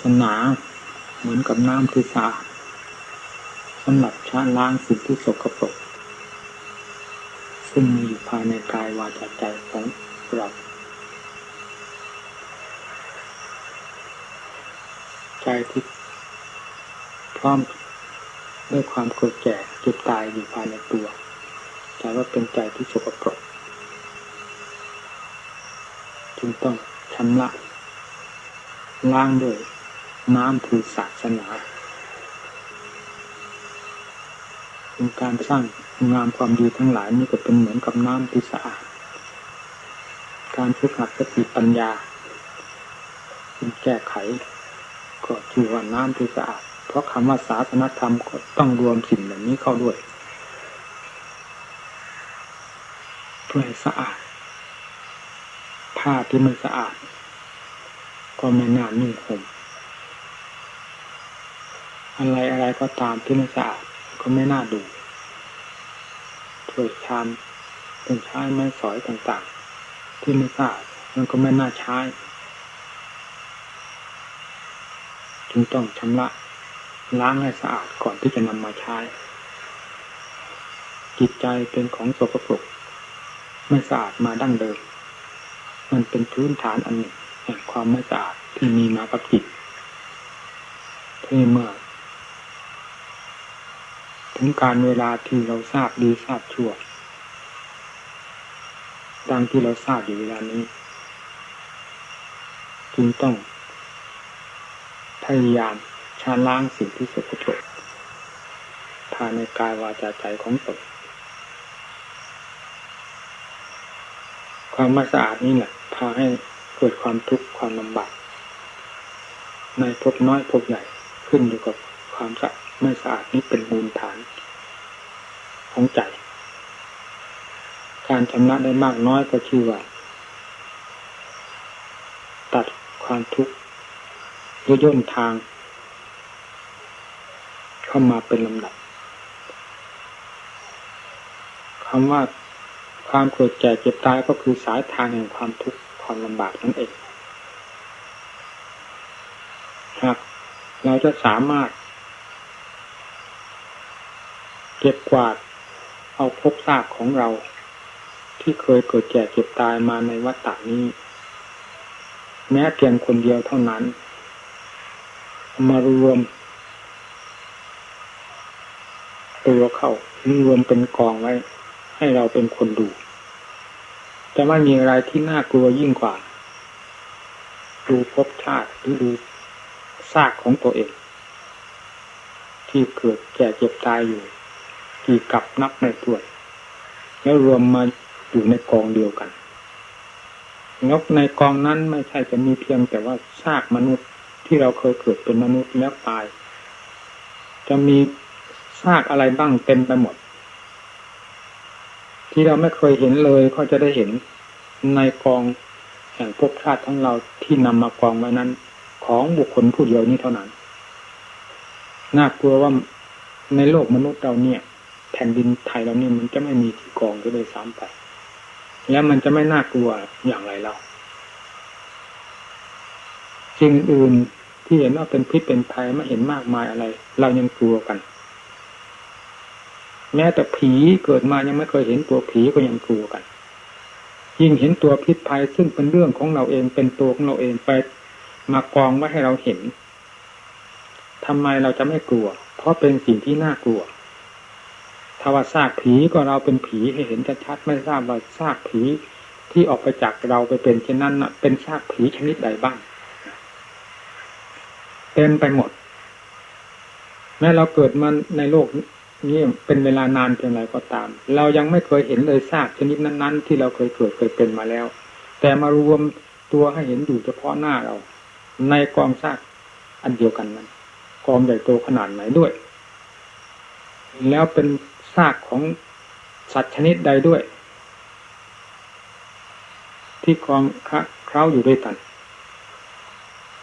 สนา เหมือนกับน้ำที่สะอาดสำหรับชะล้างสิ่งที่สกปรกซึ่งมีอยู่ภายในกายวาจาใจของเราใจที่พร้อมด้วยความเกิดแก่เจ็บตายอยู่ภายในตัวแต่ว่าเป็นใจที่สกปรกจึงต้องชำระล้างด้วย น้ำคือศาสนาเป็นการสร้างงามความดีทั้งหลายนี่ก็เป็นเหมือนกับน้ำที่สะอาด การฝึกหัดสติปัญญาเป็นแก้ไข ก็ชื่อว่าน้ำที่สะอาด เพราะคำว่าศาสนธรรมก็ต้องรวมสิ่งเหล่านี้เข้าด้วย เพื่อให้สะอาด ผ้าที่ไม่สะอาด ก็ไม่น่านุ่งห่ม อะไรอะไรก็ตามที่ไม่สะอาดก็ไม่น่าดูถ้วยชามเป็นใช้ไม้สอยต่างๆ ที่ไม่สะอาดมันก็ไม่น่าใช้จึงต้องชำระล้างให้สะอาดก่อนที่จะนำมาใช้ จิตใจเป็นของสกปรกไม่สะอาดมาดั้งเดิม มันเป็นพื้นฐานอันหนึ่งแห่งความไม่สะอาดที่มีมากับจิตที่เมื่อ ถึงการเวลาที่เราทราบดีทราบชั่ว ดังที่เราทราบอยู่เวลานี้จึงต้อง พยายามชาล้างสิ่งที่สกปรกภายในกายวาจาใจของตนความไม่สะอาดนี่แหละพาให้เกิดความทุกข์ความลำบากในพบน้อยพบใหญ่ขึ้นอยู่กับความสะไม่สะอาดนี้เป็นมูลฐาน ของใจ การชำระได้มากน้อยก็ชื่อว่า ตัดความทุกข์หรือย่นทาง เข้ามาเป็นลำดับคำว่าความเกิดแก่เจ็บตายก็คือสายทางแห่งความทุกข์ความลำบากนั่นเองหากเราจะสามารถ เก็บกวาด เอาพบซากของเรา ที่เคยเกิดแก่เจ็บตายมาในวัฏฏานี้ แม้เพียงคนเดียวเท่านั้น มารวม ตัวเข้ารวมเป็นกองไว้ ให้เราเป็นคนดู จะไม่มีอะไรที่น่ากลัวยิ่งกว่า ดูภพชาติหรือดูซากของตัวเอง ที่เกิดแก่เจ็บตายอยู่ กี่กับนับในตัวแล้วรวมมาอยู่ในกองเดียวกันงบในกองนั้นไม่ใช่จะมีเพียงแต่ว่าซากมนุษย์ที่เราเคยเกิดเป็นมนุษย์แล้วตาย จะมีซากอะไรบ้างเต็มไปหมด ที่เราไม่เคยเห็นเลยก็จะได้เห็นในกองแห่งภพชาติของเราที่นำมากองไว้นั้น ของบุคคลผู้เดียวนี้เท่านั้น น่ากลัวว่าในโลกมนุษย์เราเนี่ย แผ่นดินไทยเราเนี่ยมันจะไม่มีที่กองก็เลยซ้ำไป แล้วมันจะไม่น่ากลัวอย่างไรเราสิ่งอื่นที่เห็นว่าเป็นพิษเป็นภัยไม่เห็นมากมายอะไร เรายังกลัวกัน แม้แต่ผีเกิดมายังไม่เคยเห็นตัวผีก็ยังกลัวกัน ยิ่งเห็นตัวพิษภัยซึ่งเป็นเรื่องของเราเองเป็นตัวของเราเองไปมากองไว้ให้เราเห็นทำไมเราจะไม่กลัว เพราะเป็นสิ่งที่น่ากลัว ถ้าว่าซากผีก็เราเป็นผีให้เห็นชัดๆไม่ทราบว่าซากผีที่ออกไปจากเราไปเป็นเช่นนั้นเป็นซากผีชนิดใดบ้างเต็มไปหมด แม้เราเกิดมาในโลกนี้เป็นเวลานานเพียงไรก็ตาม เรายังไม่เคยเห็นเลยซากชนิดนั้น ๆ ที่เราเคยเกิดเคยเป็นมาแล้ว แต่มารวมตัวให้เห็นอยู่เฉพาะหน้าเรา ในกองซากอันเดียวกันนั้นกองใหญ่โตขนาดไหนด้วย แล้วเป็น ซากของสัตว์ชนิดใดด้วย ที่กองเคล้าอยู่ด้วยกัน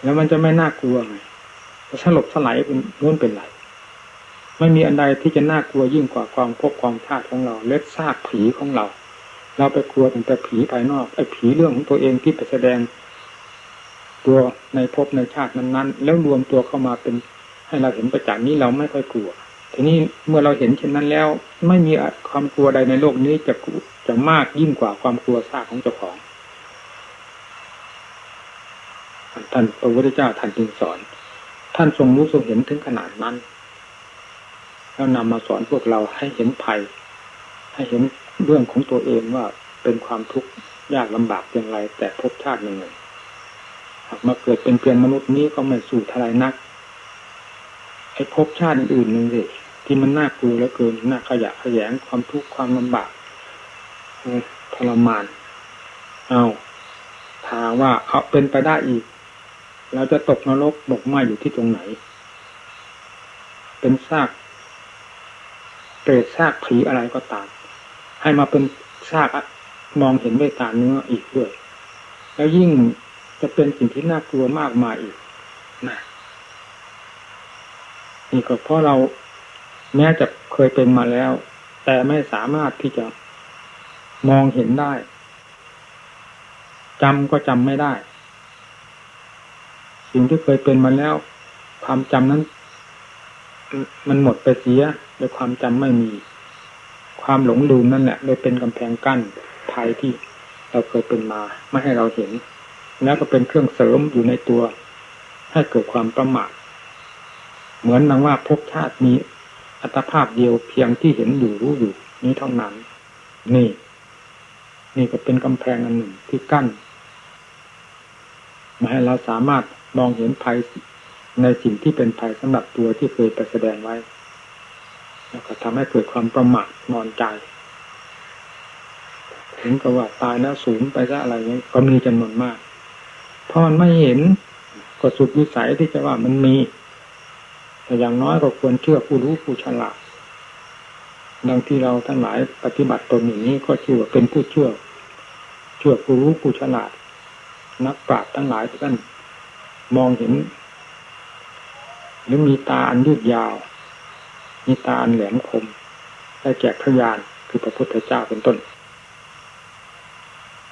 แล้วมันจะไม่น่ากลัวไงสลบสลายเป็นนู้นเป็นไรไม่มีอันใดที่จะน่ากลัวยิ่งกว่าความพบความชาติของเรา เล็ดซากผีของเรา เราไปกลัวแต่ผีภายนอกไอ้ผีเรื่องของตัวเองที่ไปแสดง ตัวในภพในชาตินั้นๆ แล้วรวมตัวเข้ามาเป็นให้เราเห็นประจักษ์นี้เราไม่ค่อยกลัว ทีนี้เมื่อเราเห็นเช่นนั้นแล้ว ไม่มีความกลัวใดในโลกนี้จะจะมากยิ่งกว่าความกลัวซากของเจ้าของท่านพระพุทธเจ้าท่านจึงสอน ท่านทรงรู้ทรงเห็นถึงขนาดนั้น แล้วนำมาสอนพวกเราให้เห็นภัย ให้เห็นเรื่องของตัวเองว่าเป็นความทุกข์ยากลำบากอย่างไรแต่ภพชาติหนึ่งหากมาเกิดเป็นเพียงมนุษย์นี้ก็ไม่สู่ทลายนักไอ้ภพชาติอื่นๆหนึ่งสิ ที่มันน่ากลัวเหลือเกินน่าขยะขยงความทุกข์ความลำบากทรมาน เอาถามว่าเอาเป็นไปได้อีก เราจะตกนรกบกไหมอยู่ที่ตรงไหน เป็นซากเปรตซากผีอะไรก็ตาม ให้มาเป็นซากมองเห็นด้วยตาเนื้ออีกด้วยแล้วยิ่งจะเป็นสิ่งที่น่ากลัวมากมายอีกนะนี่ก็เพราะเรา แม้จะเคยเป็นมาแล้ว แต่ไม่สามารถที่จะมองเห็นได้จำก็จำไม่ได้ สิ่งที่เคยเป็นมาแล้ว ความจำนั้น มันหมดไปเสียโดยความจำไม่มี ความหลงลืมนั่นแหละเลยเป็นกำแพงกั้นภัยที่เราเคยเป็นมา ไม่ให้เราเห็น แล้วก็เป็นเครื่องเสริมอยู่ในตัว ให้เกิดความประมาทเหมือนนังว่าภพชาติมี อัตภาพเดียวเพียงที่เห็นอยู่รู้อยู่ นี้เท่านั้น นี่ นี่ก็เป็นกำแพงอันหนึ่งที่กั้นมาให้เราสามารถมองเห็นภัยในสิ่งที่เป็นภัยสำหรับตัวที่เคยไปแสดงไว้ แล้วก็ทำให้เกิดความประมาทนอนใจถึงกับว่าตายแล้วสูญไปซะอะไรเงี้ยก็มีจำนวนมากเพราะมันไม่เห็นก็สุดวิสัยที่จะว่ามันมี แต่อย่างน้อยก็ควรเชื่อผู้รู้ผู้ฉลาดดังที่เราทั้งหลายปฏิบัติตนอย่างนี้ก็ชื่อว่าเป็นผู้เชื่อ เชื่อผู้รู้ผู้ฉลาด นักปราชญ์ทั้งหลายท่านมองเห็น หรือมีตาอันยืดยาว มีตาอันแหลมคมได้แจกพยานคือพระพุทธเจ้าเป็นต้น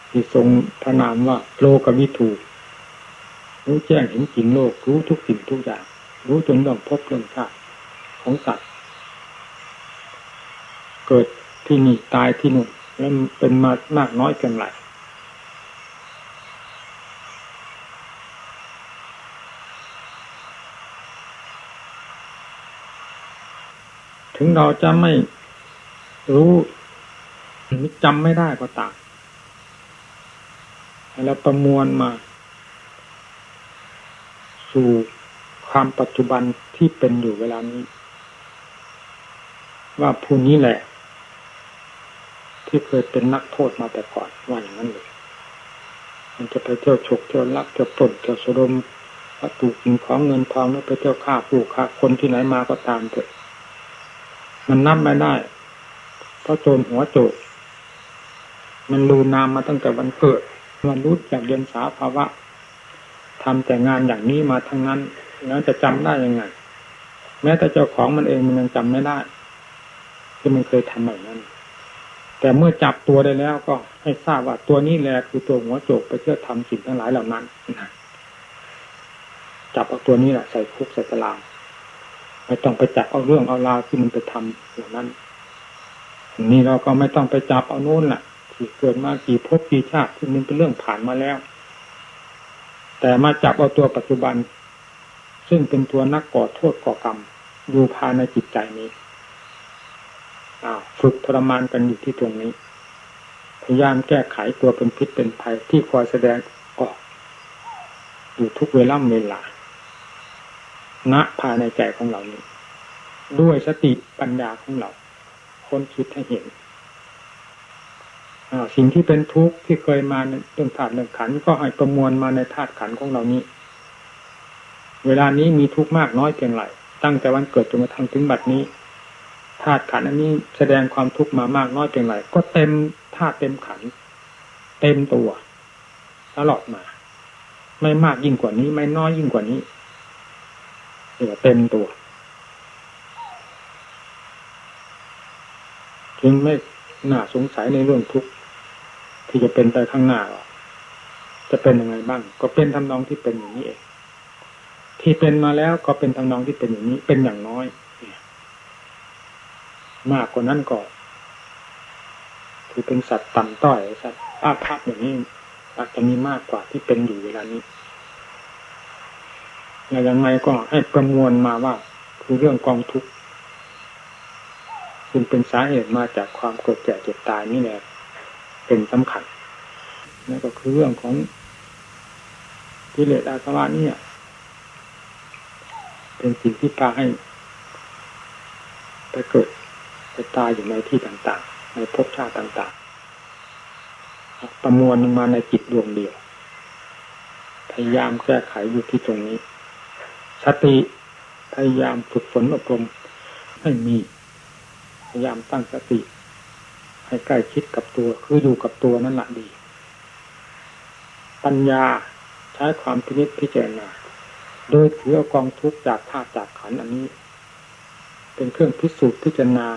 ที่ทรงพระนามว่าโลกวิถูรู้แจ้งเห็นจริงโลกรู้ทุกสิ่งทุกอย่าง รู้จนเรื่องพบเรื่องชาติของสัตว์ เกิดที่นี่ตายที่นู่นแล้วเป็นมามากน้อยเพียงไรถึงเราจะไม่รู้จำไม่ได้ก็ตามแล้วประมวลมา สู่ ความปัจจุบันที่เป็นอยู่เวลานี้ ว่าผู้นี้แหละ ที่เคยเป็นนักโทษมาแต่ก่อนว่าอย่างนั้นเลยมันจะไปเที่ยวฉกเที่ยวลักเที่ยวปล้นเที่ยวสะดมวัตถุสิ่งของเงินทองแล้วไปเที่ยวฆ่าผู้ฆ่าคนที่ไหนมาก็ตามเถอะ มันนับไม่ได้ เพราะโจรหัวโจกมันลูนามมาตั้งแต่วันเกิด มันรู้จากเรียนสาภาวะทำแต่งานอย่างนี้มาทั้งนั้น แล้วจะจำได้ยังไง แม้แต่เจ้าของมันเองมันยังจำไม่ได้ ที่มันเคยทำแบบนั้น แต่เมื่อจับตัวได้แล้วก็ให้ทราบว่าตัวนี้แหละคือตัวหัวโจกไปเชื่อทำสิ่งทั้งหลายเหล่านั้นจับเอาตัวนี้แหละใส่คุกใส่ตารางไม่ต้องไปจับเอาเรื่องเอาราวที่มันไปทำอย่างนั้นนี่เราก็ไม่ต้องไปจับเอาโน้นแหละที่เกิดมากี่ภพกี่ชาติที่มันเป็นเรื่องผ่านมาแล้ว แต่มาจับเอาตัวปัจจุบัน ซึ่งเป็นตัวนักก่อโทษก่อกรรม อยู่ภายในจิตใจนี้ฝึกทรมานกันอยู่ที่ตรงนี้ พยายามแก้ไขตัวเป็นพิษเป็นภัยที่คอยแสดงออก อยู่ทุกเวลาเวลาณภายในใจของเรานี้ ด้วยสติปัญญาของเราคนคิดให้เห็นสิ่งที่เป็นทุกข์ที่เคยมาในเรื่องธาตุเรื่องขันก็ให้ประมวลมาในธาตุขันของเรานี้ เวลานี้มีทุกข์มากน้อยเพียงไรตั้งแต่วันเกิดจนกระทั่งถึงบัดนี้ธาตุขันอันนี้แสดงความทุกข์มามากน้อยเพียงไรก็เต็มธาตุเต็มขัน เต็มตัวตลอดมา ไม่มากยิ่งกว่านี้ ไม่น้อยยิ่งกว่านี้เรียกว่าเต็มตัวจึงไม่น่าสงสัยในเรื่องทุกข์ที่จะเป็นไปข้างหน้าจะเป็นยังไงบ้าง ก็เป็นทำนองที่เป็นอย่างนี้เอง ที่เป็นมาแล้วก็เป็นทำนองที่เป็นอย่างนี้ เป็นอย่างน้อย มากกว่านั้นก็คือเป็นสัตว์ต่ำต้อยสัตว์อาภัพอย่างนี้อาจจะมีมากกว่าที่เป็นอยู่เวลานี้อย่างยังไงก็ให้ประมวลมาว่า คือเรื่องกองทุกข์ซึ่งเป็นสาเหตุมาจากความเกิดแก่เจ็บตายนี่แหละเป็นสำคัญนั่นก็คือเรื่องของกิเลสอาสวะนี่ เป็นสิ่งที่พาให้ไปเกิดไปตายอยู่ในที่ต่างๆ ในภพชาติต่างๆ ประมวลลงมาในจิตดวงเดียว พยายามแก้ไขอยู่ที่ตรงนี้ สติพยายามฝึกฝนอบรมให้มี พยายามตั้งสติ ให้ใกล้ชิดกับตัว คืออยู่กับตัวนั่นแหละดี ปัญญาใช้ความพินิจพิจารณา โดยถือกองทุกจากธาตุจากขันธ์อันนี้ เป็นเครื่องพิสูจน์พิจารณา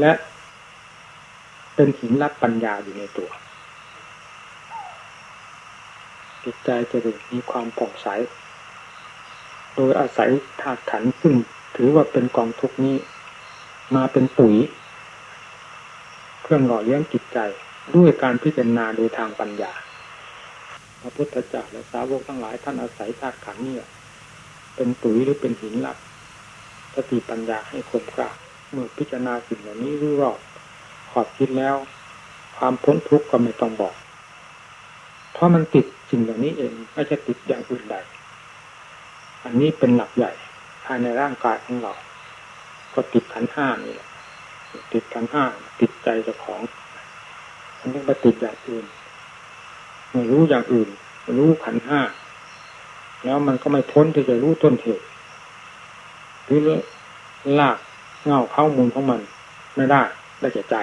และเป็นหินรับปัญญาอยู่ในตัวจิตใจจะมีความผ่องใส โดยอาศัยธาตุขันธ์ซึ่งถือว่าเป็นกองทุกนี้ มาเป็นปุ๋ย เครื่องหล่อเลี้ยงจิตใจด้วยการพิจารณาโดยทางปัญญา พระพุทธเจ้าและสาวกทั้งหลายท่านอาศัยธาตุขันธ์นี่ เป็นปุ๋ยหรือเป็นหินหลักสติปัญญาให้คมกล้าเมื่อพิจารณาสิ่งเหล่านี้รู้รอบขอบคิดแล้ว ความพ้นทุกข์ก็ไม่ต้องบอก เพราะมันติดสิ่งเหล่านี้เองไม่ใช่ติดอย่างอื่นใดอันนี้เป็นหลักใหญ่ภายในร่างกายของเรา ก็ติดขันห้านี่แหละติดขันห้าติดใจเจ้าของมันต้องไปติดอย่างอื่นไม่รู้อย่างอื่น รู้ขันห้า แล้วมันก็ไม่พ้นที่จะรู้ต้นเหตุหรือลากเงาเข้ามูลของมันไม่ได้ได้แก่ใจ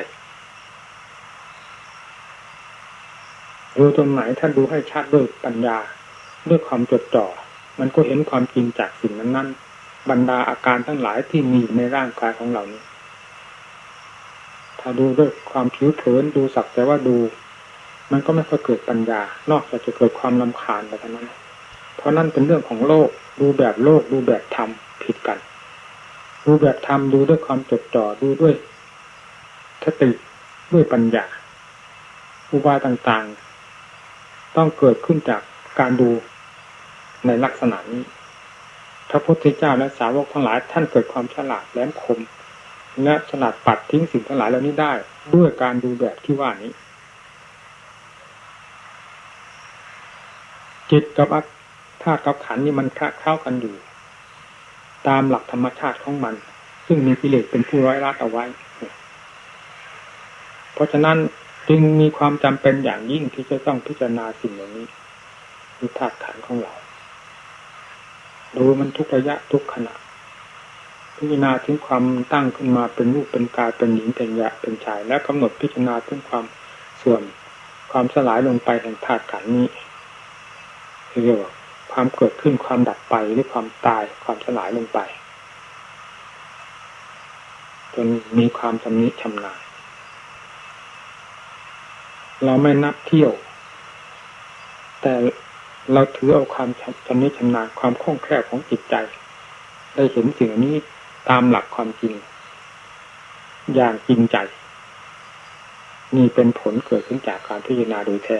ดูตรงไหนท่านดูให้ชัดด้วยปัญญาด้วยความจดจ่อ มันก็เห็นความจริงจากสิ่งนั้นนั้นบรรดาอาการทั้งหลายที่มีในร่างกายของเรานี้ ถ้าดูด้วยความผิวเผินดูสักแต่ว่าดู มันก็ไม่ค่อยเกิดปัญญา นอกจากจะเกิดความลำคาญไปเท่านั้น เพราะนั่นเป็นเรื่องของโลก ดูแบบโลก ดูแบบธรรมผิดกัน ดูแบบธรรมดูด้วยความจดจ่อดูด้วยสติด้วยปัญญาอุบายต่างๆ ต้องเกิดขึ้นจากการดูในลักษณะนี้พระพุทธเจ้าและสาวกทั้งหลายท่านเกิดความฉลาดแหลมคม และฉลาดปัดทิ้งสิ่งทั้งหลายเหล่านี้ได้ ด้วยการดูแบบที่ว่านี้ จิตกับ ธาตุกับขันนี่มันคลาเข้ากันอยู่ ตามหลักธรรมชาติของมัน ซึ่งมีกิเลสเป็นผู้ร้อยรัดเอาไว้ เพราะฉะนั้นจึงมีความจำเป็นอย่างยิ่งที่จะต้องพิจารณาสิ่งเหล่านี้คือธาตุขันของเรา ดูมันทุกระยะทุกขณะ พิจารณาถึงความตั้งขึ้นมาเป็นรูปเป็นกายเป็นหญิงเป็นยะเป็นชาย และกำหนดพิจารณาถึงความส่วนความสลายลงไปแห่งธาตุขันนี้เรียกว่า ความเกิดขึ้นความดับไปหรือความตายความสลายลงไป จนมีความชำนิชำนาญเราไม่นับเที่ยว แต่เราถือเอาความชำนิชำนาญความคล่องแคล่วของจิตใจ ได้เห็นสิ่งนี้ตามหลักความจริง อย่างจริงใจนี่เป็นผลเกิดขึ้นจากการพิจารณาโดยแท้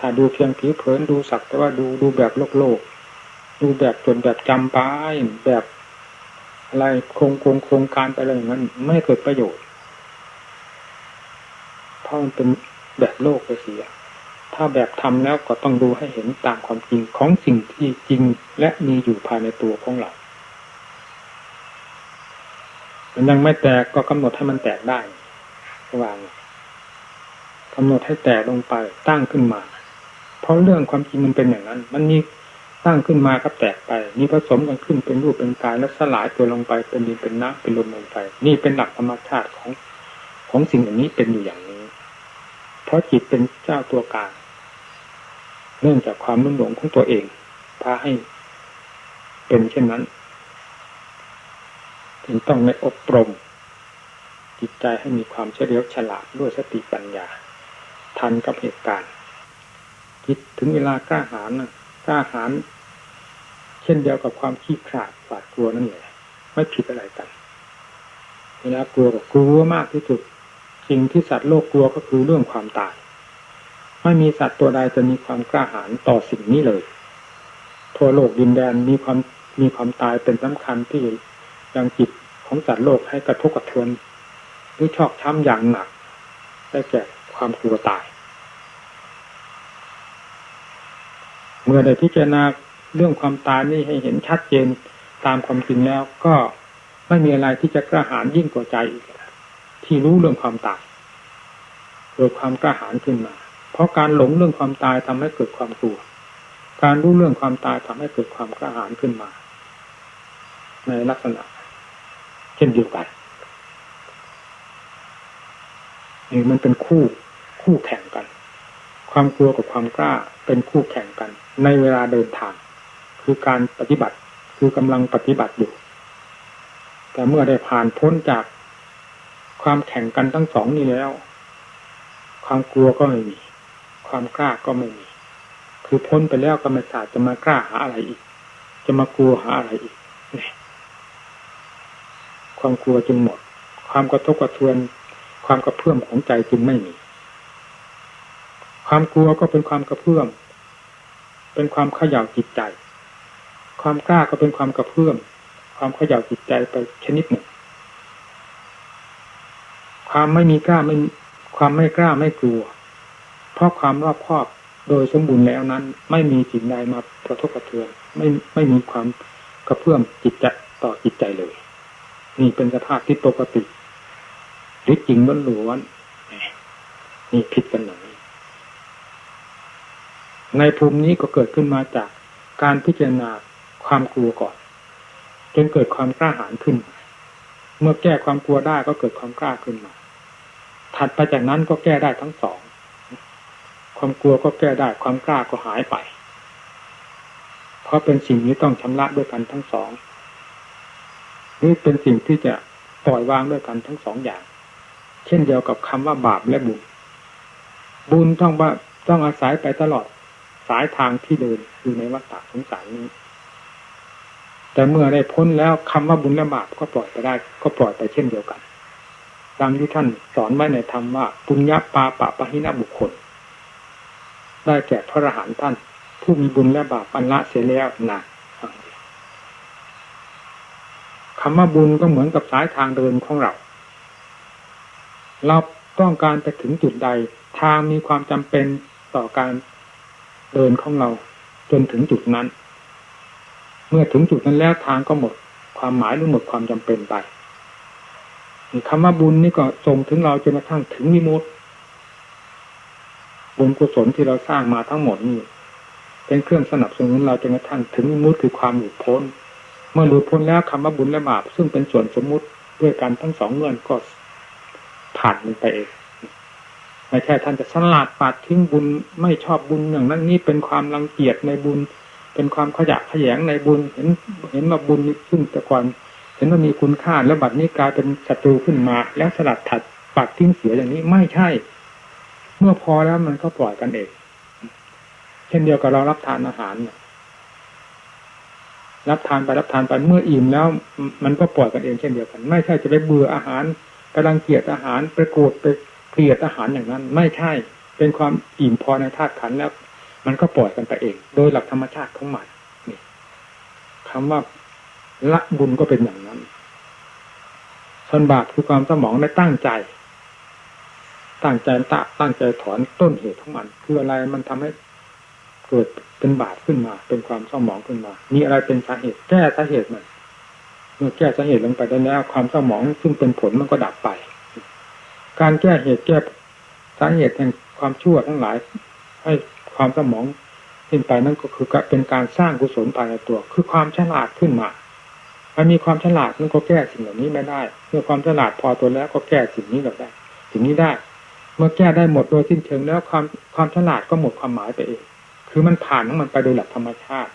ถ้าดูเพียงผิวเผินดูสักแต่ว่าดูดูแบบโลกโลก ดูแบบจนแบบจำป้ายแบบอะไรโครงโครงโครงการไปอะไรอย่างนั้นไม่เกิดประโยชน์เพราะมันเป็นแบบโลกไปเสีย ถ้าแบบทำแล้วก็ต้องดูให้เห็นตามความจริงของสิ่งที่จริงและมีอยู่ภายในตัวของเรามันยังไม่แตกก็กำหนดให้มันแตกได้วางกำหนดให้แตกลงไปตั้งขึ้นมา เพราะเรื่องความจริงมันเป็นอย่างนั้น มันมีตั้างขึ้นมาก็แตกไปมีผสมกันขึ้นเป็นรูปเป็นกายแล้วสลายตัวลงไปเป็นดินเป็นน้ำเป็นลมลงไป นี่เป็นหลักธรรมชาติของของสิ่งอย่างนี้เป็นอยู่อย่างนี้ เพราะจิตเป็นเจ้าตัวการเนื่องจากความนุ่มหลงของตัวเองพาให้เป็นเช่นนั้นจึงต้องในอบรม จิตใจให้มีความเฉลียวฉลาดด้วยสติปัญญา ทันกับเหตุการณ์ิดถึงเวลากล้าหาญนะกล้าหาญเช่นเดียวกับความขี้ขลาดหวาดกลัวนั่นแหละไม่ผิดอะไรกันเวลากลัวก็กลัวมากที่สุดสิ่งที่สัตว์โลกกลัวก็คือเรื่องความตาย ไม่มีสัตว์ตัวใดจะมีความกล้าหาญต่อสิ่งนี้เลย ทั่วโลกดินแดนมีความมีความตายเป็นสำคัญที่ยังจิตของสัตว์โลกให้กระทบกระเทือนหรือชอกช้ำอย่างหนักได้แก่ความกลัวตาย เมื่อได้พิจารณาเรื่องความตายนี่ให้เห็นชัดเจนตามความจริงแล้ว ก็ไม่มีอะไรที่จะกระหายยิ่งกว่าใจอีกที่รู้เรื่องความตายเกิดความกระหายขึ้นมา เพราะการหลงเรื่องความตายทำให้เกิดความกลัว การรู้เรื่องความตายทำให้เกิดความกระหายขึ้นมา ในลักษณะ เช่นเดียวกันนี่มันเป็นคู่คู่แข่งกัน ความกลัวกับความกล้า เป็นคู่แข่งกัน ในเวลาเดินทาง คือการปฏิบัติคือกำลังปฏิบัติอยู่ แต่เมื่อได้ผ่านพ้นจากความแข่งกันทั้งสองนี้แล้ว ความกลัวก็ไม่มี ความกล้าก็ไม่มี คือพ้นไปแล้วก็ไม่อาจจะมากล้าหาอะไรอีก จะมากลัวหาอะไรอีกเนี่ยความกลัวจึงหมด ความกระทบกระเทือน ความกระเพื่อมของใจจึงไม่มี ความกลัวก็เป็นความกระเพื่อม เป็นความขย่าจิตใจ ความกล้าก็เป็นความกระเพื่อม ความขย่าจิตใจไปชนิดหนึ่ง ความไม่มีกล้าไม่ความไม่กล้าไม่กลัว เพราะความรอบคอบโดยสมบูรณ์แล้วนั้น ไม่มีสิ่งใดมากระทบกระเทือน ไม่ไม่มีความกระเพื่อมจิตใจต่อจิตใจเลย นี่เป็นสภาพที่ปกติหรือจริงล้วนๆนี่ผิดกันหน่อย ในภูมินี้ก็เกิดขึ้นมาจากการพิจารณาความกลัวก่อน จนเกิดความกล้าหาญขึ้น เมื่อแก้ความกลัวได้ก็เกิดความกล้าขึ้นมา ถัดไปจากนั้นก็แก้ได้ทั้งสอง ความกลัวก็แก้ได้ความกล้าก็หายไป เพราะเป็นสิ่งนี้ต้องชำระด้วยกันทั้งสองนี่เป็นสิ่งที่จะปล่อยวางด้วยกันทั้งสองอย่าง เช่นเดียวกับคำว่าบาปและบุญ บุญต้องว่าต้องอาศัยไปตลอด สายทางที่เดินอยู่ในวัฏฏะสงสารนี้ แต่เมื่อได้พ้นแล้วคำว่าบุญและบาปก็ปล่อยไปได้ ก็ปล่อยไปเช่นเดียวกัน ดังที่ท่านสอนไว้ในธรรมว่าปุญญาปาปะปะหินะบุคคล ได้แก่พระอรหันต์ท่าน ผู้มีบุญและบาปอันละเสียแล้วนะคำว่าบุญก็เหมือนกับสายทางเดินของเรา เราต้องการไปถึงจุดใดทางมีความจำเป็นต่อการ เดินของเราจนถึงจุดนั้น เมื่อถึงจุดนั้นแล้วทางก็หมด ความหมายหรือหมดความจำเป็นไปคำว่าบุญนี่ก็ส่งถึงเราจนกระทั่งถึงวิมุตติบุญกุศลที่เราสร้างมาทั้งหมดนี่เป็นเครื่องสนับสนุนเราจนกระทั่งถึงวิมุตติคือความหลุดพ้น เมื่อหลุดพ้นแล้วคำว่าบุญและบาปซึ่งเป็นส่วนสมมุติด้วยกันทั้งสองเงื่อนก็ผ่านมันไปเอง ไม่ใช่ท่านจะสลัดปัดทิ้งบุญไม่ชอบบุญอย่างนั้นนี่เป็นความรังเกียจในบุญ เป็นความขยะขยงในบุญเห็นเห็นว่าบุญซึ่งแต่ก่อนเห็นว่ามีคุณค่าแล้วบัดนี้กลายเป็นศัตรูขึ้นมา แล้วสลัดถัดปัดทิ้งเสียอย่างนี้ไม่ใช่ เมื่อพอแล้วมันก็ปล่อยกันเองเช่นเดียวกับเรารับทานอาหารเนี่ยรับทานไปรับทานไปเมื่ออิ่มแล้ว มันก็ปล่อยกันเองเช่นเดียวกัน ไม่ใช่จะไปเบื่ออาหารกำลังเกลียดอาหารไปโกรธไป เกลียดอาหารอย่างนั้น ไม่ใช่เป็นความอิ่มพอในธาตุขันแล้ว มันก็ปล่อยกันไปเอง โดยหลักธรรมชาติของมันนี่คำว่าละบุญก็เป็นอย่างนั้นส่วนบาปคือความสมองในตั้งใจ ตั้งใจตะตั้งใจถอนต้นเหตุของมัน คืออะไรมันทำให้เกิดเป็นบาปขึ้นมา เป็นความเศร้าหมองขึ้นมา มีอะไรเป็นสาเหตุ แก้สาเหตุมัน เมื่อแก้สาเหตุลงไปได้แล้ว ความเศร้าหมองซึ่งเป็นผลมันก็ดับไป การแก้เหตุแก้สาเหตุแห่งความชั่วทั้งหลาย ให้ความเศร้าหมองสิ้นไปนั่นก็คือเป็นการสร้างกุศลภายในตัว คือความฉลาดขึ้นมาถ้ามีความฉลาดมันก็แก้สิ่งเหล่านี้ไม่ได้ เมื่อความฉลาดพอตัวแล้วก็แก้สิ่งนี้ได้สิ่งนี้ได้ เมื่อแก้ได้หมดโดยสิ้นเชิงแล้วความความฉลาดก็หมดความหมายไปเอง คือมันผ่านของมันไปโดยหลักธรรมชาติ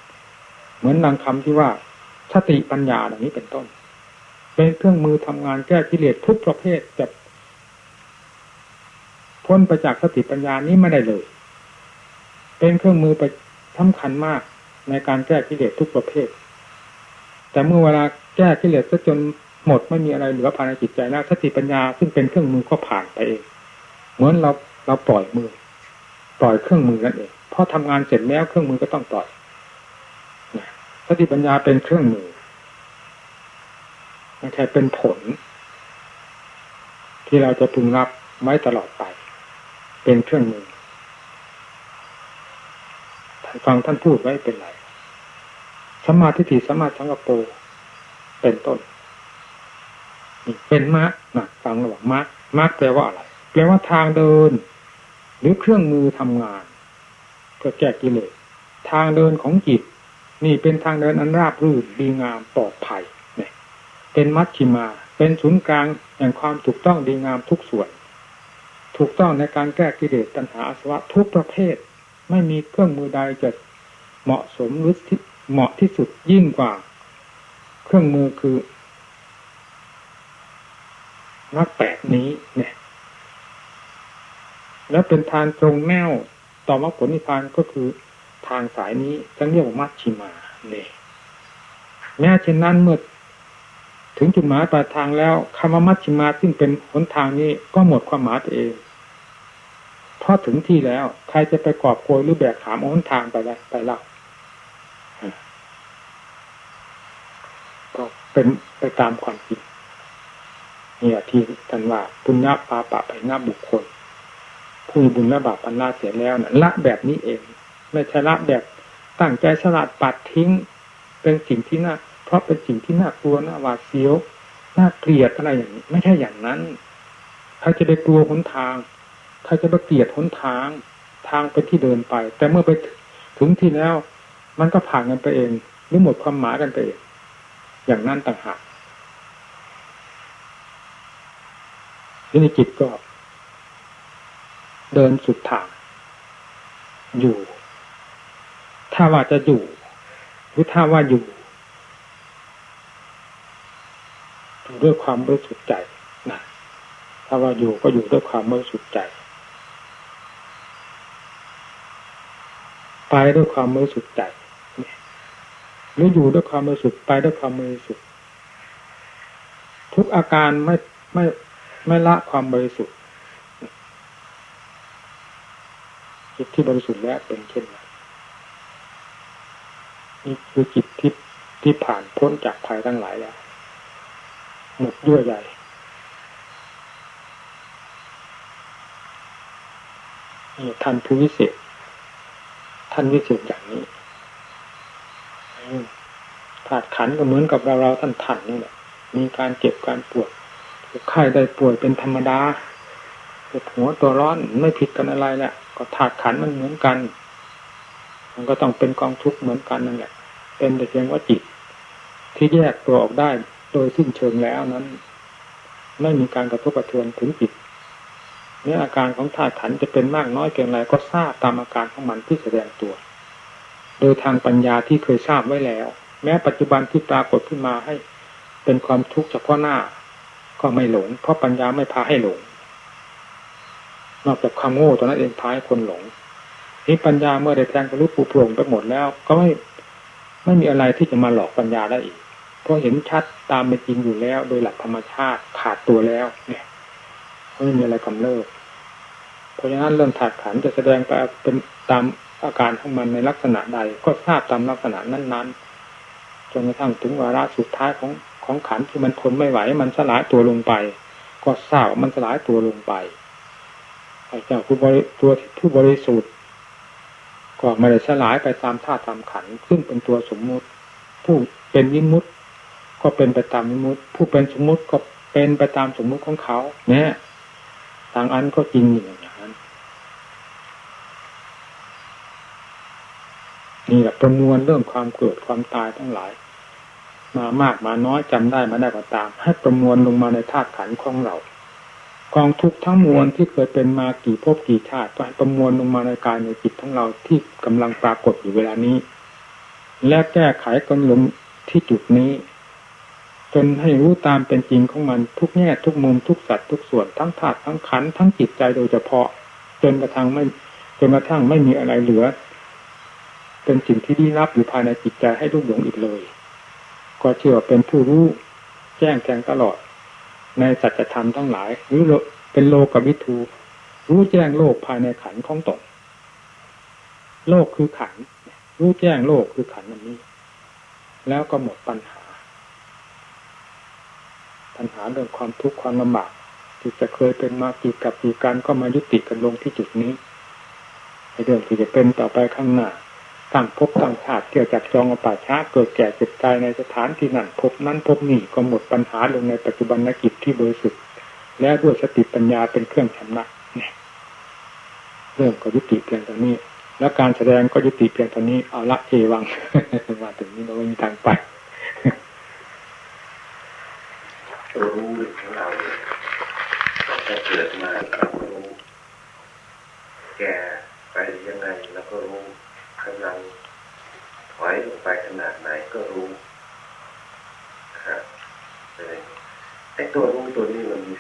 เหมือนนางคำที่ว่าสติปัญญาอย่านี้เป็นต้น เป็นเครื่องมือทำงานแก้กิเลสทุกประเภทจะ พ้นไปจากสติปัญญานี้ไม่ได้เลย เป็นเครื่องมือไปสำคัญมากในการแก้กิเลสทุกประเภท แต่เมื่อเวลาแก้กิเลสซะจนหมดไม่มีอะไรเหลือภายในจิตใจแล้วสติปัญญาซึ่งเป็นเครื่องมือก็ผ่านไปเองเหมือนเราเราปล่อยมือ ปล่อยเครื่องมือนั่นเองพอทำงานเสร็จแล้วเครื่องมือก็ต้องปล่อยสติปัญญาเป็นเครื่องมือไม่ใช่เป็นผล ที่เราจะพึงรับไว้ตลอดไป เป็นเครื่องมือท่านฟังท่านพูดไว้เป็นไรสมาธิถิสมาสังกปเป็นต้นนี่เป็นมรรคนะฟังระหว่างมรรคมรรคแปลว่าอะไรแปลว่าทางเดิน หรือเครื่องมือทำงานเพื่อแก้กิเลสทางเดินของจิต นี่เป็นทางเดินอันราบรื่นดีงามปลอดภัยเนี่ยเป็นมัชชิมา เป็นศูนย์กลางแห่งความถูกต้องดีงามทุกส่วน ถูกต้องในการแก้กิเลสตัณหาอาสวะทุกประเภท ไม่มีเครื่องมือใดจะเหมาะสมหรือเหมาะที่สุดยิ่งกว่า เครื่องมือคือมรรคแปดนี้เนี่ย แล้วเป็นทางตรงแนวต่อมรรคผลนิพพานก็คือทางสายนี้จะเรียกว่ามัชชิมาเนี่ยแม้เช่นนั้นเมื่อถึงจุดหมายปลายทางแล้วคำว่ามัชชิมาซึ่งเป็นหนทางนี้ก็หมดความหมายเอง พราะถึงที่แล้ว ใครจะไปกอบโกยหรือแบกขามหนทางไปแล้วไปแล้วก็เป็นไปตามความจริงเนี่ยที่ท่านว่าปุญญาปาปะไปหน้าบุคคล ผู้บุญและบาปอันละเสียแล้วนะละแบบนี้เอง ไม่ใช่ละแบบตั้งใจสลัดปัดทิ้ง เป็นสิ่งที่น่าเพราะเป็นสิ่งที่น่ากลัวน่าหวาดเสียวน่าเกลียดอะไรอย่างนี้ ไม่ใช่อย่างนั้นใครจะไปกลัวหนทาง ใครจะไปเกลียดหนทางทางไปที่เดินไป แต่เมื่อไปถึงที่แล้ว มันก็ผ่านกันไปเอง หรือหมดความหมายกันไปเองอย่างนั้นต่างหากที่ในจิตก็ เดินสุดทาง อยู่ ถ้าว่าจะอยู่ หรือถ้าว่าอยู่อยู่ด้วยความบริสุทธิ์ใจนะถ้าว่าอยู่ก็อยู่ด้วยความบริสุทธิ์ใจ ไปด้วยความบริสุทธิ์ใจหรืออยู่ด้วยความบริสุทธิ์ไปด้วยความบริสุทธิ์ทุกอาการไม่ไม่ไม่ละความบริสุทธิ์จิตที่บริสุทธิ์แล้วเป็นเช่นไรนี่คือจิตที่ที่ผ่านพ้นจากภัยทั้งหลายแล้วหมดยั่วใหญ่ท่านผู้วิเศษ ท่านวิเศษอย่างนี้ถาดขันก็เหมือนกับเราเราท่านท่านนี่แหละมีการเจ็บการปวดไข้ได้ป่วยเป็นธรรมดาปวดหัวตัวร้อนไม่ผิดกันอะไรแหละก็ถาดขันมันเหมือนกัน มันก็ต้องเป็นกองทุกข์เหมือนกันนั่นแหละ เป็นแต่เพียงว่าจิต ที่แยกตัวออกได้โดยสิ้นเชิงแล้วนั้น ไม่มีการกระทบกระเทือนถึงจิต นื้ออาการของธาตุขันจะเป็นมากน้อยเพียงไรก็ทราบตามอาการของมันที่แสดงตัว โดยทางปัญญาที่เคยทราบไว้แล้ว แม้ปัจจุบันที่ปรากฏขึ้นมาให้ เป็นความทุกข์เฉพาะหน้า ก็ไม่หลง เพราะปัญญาไม่พาให้หลง นอกจากความโง่ตอนนั้นเองพาให้คนหลงนี่ปัญญาเมื่อได้แทงทะลุปูโปร่งไปหมดแล้ว ก็ไม่ไม่มีอะไรที่จะมาหลอกปัญญาได้อีก เพราะเห็นชัดตามเป็นจริงอยู่แล้ว โดยหลักธรรมชาติขาดตัวแล้ว เนี่ยไม่มีอะไรกำเริบ ราะฉะนั้นเรื่องถาดขันจะแสดงไปเป็นตามอาการของมันในลักษณะใด ก็ทราบตามลักษณะนั้นๆจนกระทั่งถึงวาระสุดท้ายของของขันที่มันทนไม่ไหว มันสลายตัวลงไป ก็ทราบมันสลายตัวลงไปไอ้เจ้าผู้บริตัวผู้บริสุทธิ์ก็ไม่ได้สลายไปตามธาตุตามขันซึ่งเป็นตัวสมมุติ ผู้เป็นวิมุตก็เป็นไปตามวิมุตผู้เป็นสมมุติก็เป็นไปตามสมมุติของเขา เนี่ยทางอันก็จริงอย่าง นี่แหละประมวลเรื่องความเกิดความตายทั้งหลาย มามากมาน้อยจำได้มาได้ก็ตาม ให้ประมวลลงมาในธาตุขันของเรา กองทุกทั้งมวลที่เคยเป็นมากี่ภพกี่ชาติก็ให้ประมวลลงมาในกายในจิตของเราที่กำลังปรากฏอยู่เวลานี้ และแก้ไขกันลงที่จุดนี้ จนให้รู้ตามเป็นจริงของมันทุกแง่ทุกมุมทุกสัตว์ทุกส่วนทั้งธาตุทั้งขันทั้งจิตใจโดยเฉพาะ จนกระทั่งไม่จนกระทั่งไม่มีอะไรเหลือ เป็นสิ่งที่ลี้ลับอยู่ภายในจิตใจให้ลูกหลงอีกเลย ก็เชื่อเป็นผู้รู้แจ้งแทงตลอด ในสัจธรรมทั้งหลายหรือเป็นโลกวิทูรู้แจ้งโลกภายในขันของตนโลกคือขันรู้แจ้งโลกคือขันอันนี้ แล้วก็หมดปัญหา ปัญหาเรื่องความทุกข์ความลำบากที่จะเคยเป็นมากี่กับกี่การก็มายุติกันลงที่จุดนี้ในเรื่องที่จะเป็นต่อไปข้างหน้า ตั้งภพตั้งชาติเกี่ยวจากจองอป่าช้าเกิดแก่เจ็บตายในสถานที่นั้นภพนั้นภพนี้ก็หมดปัญหาลงในปัจจุบันนกิจที่บริสุทธิ์และด้วยสติปัญญาเป็นเครื่องชำระเนี่ยเรื่องก็ยุติเพียงเท่านี้ แล้วการแสดงก็ยุติเพียงเท่านี้เอาละเอวังมาถึงนี้เราไม่มีทางไปรู้ของเราเนี่ยจะเกิดมาเรารู้แก่ไปยังไงเราก็รู้ กำลังถอยลงไปขนาดไหนก็รู้นะครับไอ้ตัวรู้ตัวนี้มันมี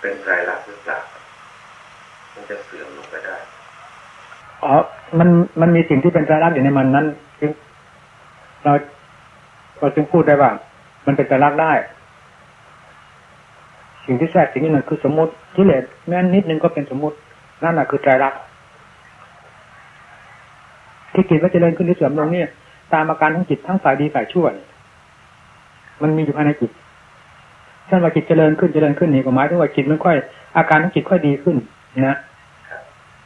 เป็นไตรลักษณ์หรือเปล่ามันจะเสื่อมลงไปได้อ๋อ มัน มันมีสิ่งที่เป็นไตรลักษณ์อยู่ในมันนั้นจึงเราเราจึงพูดได้ว่า มันเป็นไตรลักษณ์ได้ สิ่งที่แทรกสิ่งนี้มันคือสมมติกิเลสแม้นนิดนึงก็เป็นสมมติ นั่นแหะคือไตรลักษณ์ ที่กิจว่าเจริญขึ้นหรือเสื่อมลงเนี่ย ตามอาการของจิตทั้งฝ่ายดีฝ่ายชั่วมันมีอยู่ภายในจิตเช่นว่าจิตเจริญขึ้นเจริญขึ้นนี่ก็หมายถึงว่าจิตมันค่อย อาการของจิตค่อยดีขึ้นนะ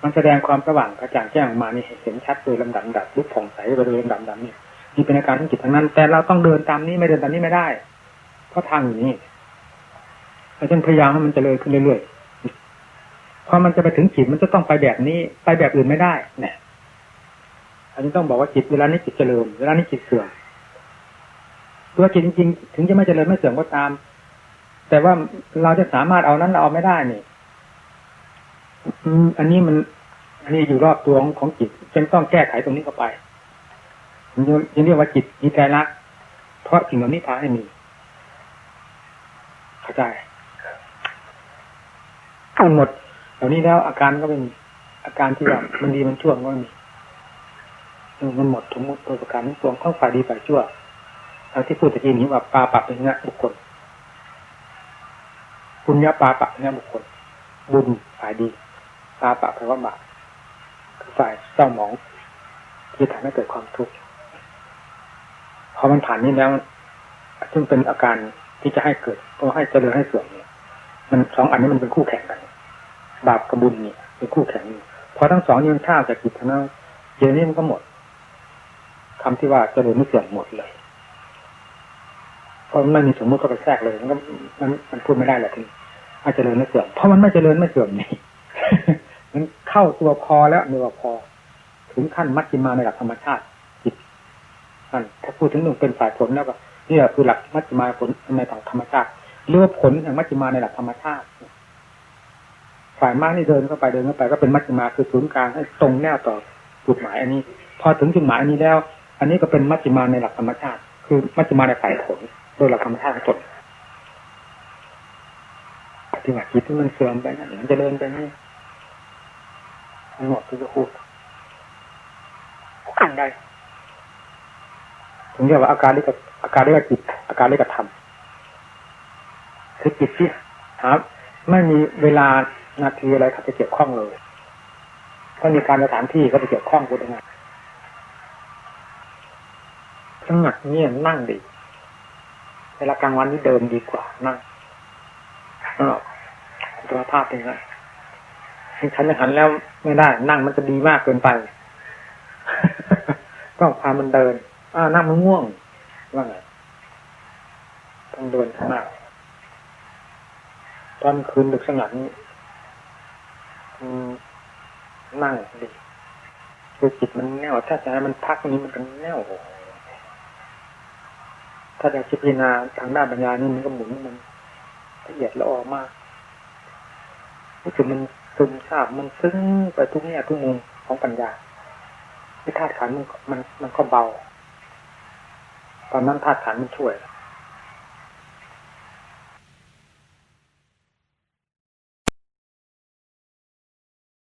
มันแสดงความสว่างกระจ่างแจ้งออกมานี่เห็นชัดโดยลำดับดับรูปผ่องใสไปโดยลำดับดับนี่นี่เป็นอาการของจิตทั้งนั้น แต่เราต้องเดินตามนี้ไม่เดินตามนี้ไม่ได้ เพราะทางอยู่นี่เราต้องพยายามให้มันเจริญขึ้นเรื่อยๆพอมันจะไปถึงจิตมันจะต้องไปแบบนี้ ไปแบบอื่นไม่ได้เนี่ย อันนี้ต้องบอกว่าจิตเวลานี้จิตเจริญ เวลานี้จิตเสื่อมตัวจิตจริงๆถึงจะไม่เจริญไม่เสื่อมก็ตาม แต่ว่าเราจะสามารถเอานั้นเราเอาไม่ได้นี่อืมอันนี้มัน อันนี้อยู่รอบตัวของของจิตจึงต้องแก้ไขตรงนี้เข้าไปมันยังเรียกว่าจิตมีใจรักเพราะสิ่งเหล่านี้พาให้มีเข้าใจทั้งหมดเหล่านี้แล้วอาการก็ไม่มีอาการที่ว่ามันดีมันชั่วมันก็ไม่มี มันหมดทั้งหมดตัวประการทั้งปวงทั้งฝ่ายดีฝ่ายชั่วทางที่พูดตะกี้นี้ว่าปลาปักเป็นเงบุคคลปุญญาปลาปักเป็นเงบุคคล บุญฝ่ายดีปาปะแปลว่าบาปคือฝ่ายเศร้าหมอง ที่ทำให้เกิดความทุกข์พอมันผ่านนี้แล้วซึ่งเป็นอาการที่จะให้เกิดก็ให้เจริญให้เสื่อมเนี่ย มันสองอันนี้มันเป็นคู่แข่งกัน บาปกับบุญเนี่ยเป็นคู่แข่งพอทั้งสองยืนข้าวจากจิตทั้งนั้นเดี๋ยวนี้มันก็หมด คำที่ว่าเจริญไม่เสื่อมหมดเลยเพราะมันไม่มีสมมติก็ไปแทรกเลยมันก็มันมันพูดไม่ได้แหละทีอาจเจริญไม่เสื่อมเพราะมันไม่เจริญไม่เสื่อมนี่มันเข้าตัวพอแล้วเนื้อพอ ถึงขั้นมัชฌิมาในหลักธรรมชาติจิตนั่นถ้าพูดถึงหนึ่งเป็นฝ่ายผลแล้วก็นี่คือหลักมัชฌิมาผลในทางธรรมชาติเรียกว่าผลแห่งมัชฌิมาในหลักธรรมชาติฝ่ายมากนี่เดินเข้าไปเดินเข้าไปก็เป็นมัชฌิมาคือศูนย์กลางให้ตรงแนวต่อจุดหมายอันนี้ พอถึงจุดหมายอันนี้แล้ว อันนี้ก็เป็นมัชฌิมาในหลักธรรมชาติ คือมัชฌิมาในฝ่ายผลโดยหลักธรรมชาติของตนที่ว่าจิตที่มันเสื่อมไปนั่นมันจะเดินไปนี่ทั้งหมดที่จะพูดอ่านได้ถึงเรียกว่าอาการเรียกอาการเรียกจิต อาการเรียกธรรมคือจิตที่ครับไม่มีเวลานาทีอะไรเขาจะเกี่ยวข้องเลยถ้ามีการสถานที่ก็จะเกี่ยวข้องกูได้ไง สงัดเงียบนั่งดี เวลากลางวันนี่เดินดีกว่านั่งนั่งตัวภาพเป็นไงฉันจะหันแล้วไม่ได้ นั่งมันจะดีมากเกินไป ต้องพามันเดิน อ่านั่งมันง่วงว่าไงต้องเดินข้างหน้าตอนคืนดึกสงัดนี้นั่งดีคือจิตมันแน่วถ้าจะให้มันพักนี้มันก็แน่ว ถ้าจะพิจารณาทางด้านปัญญานี่มันก็หมุนมันละเอียดละออมากรู้สึกมันซึมซาบมันซึ้งไปทุกแง่ทุกมุมของปัญญาที่ธาตุขันมันมันมันก็เบา ตอนนั้นธาตุขันมันช่วย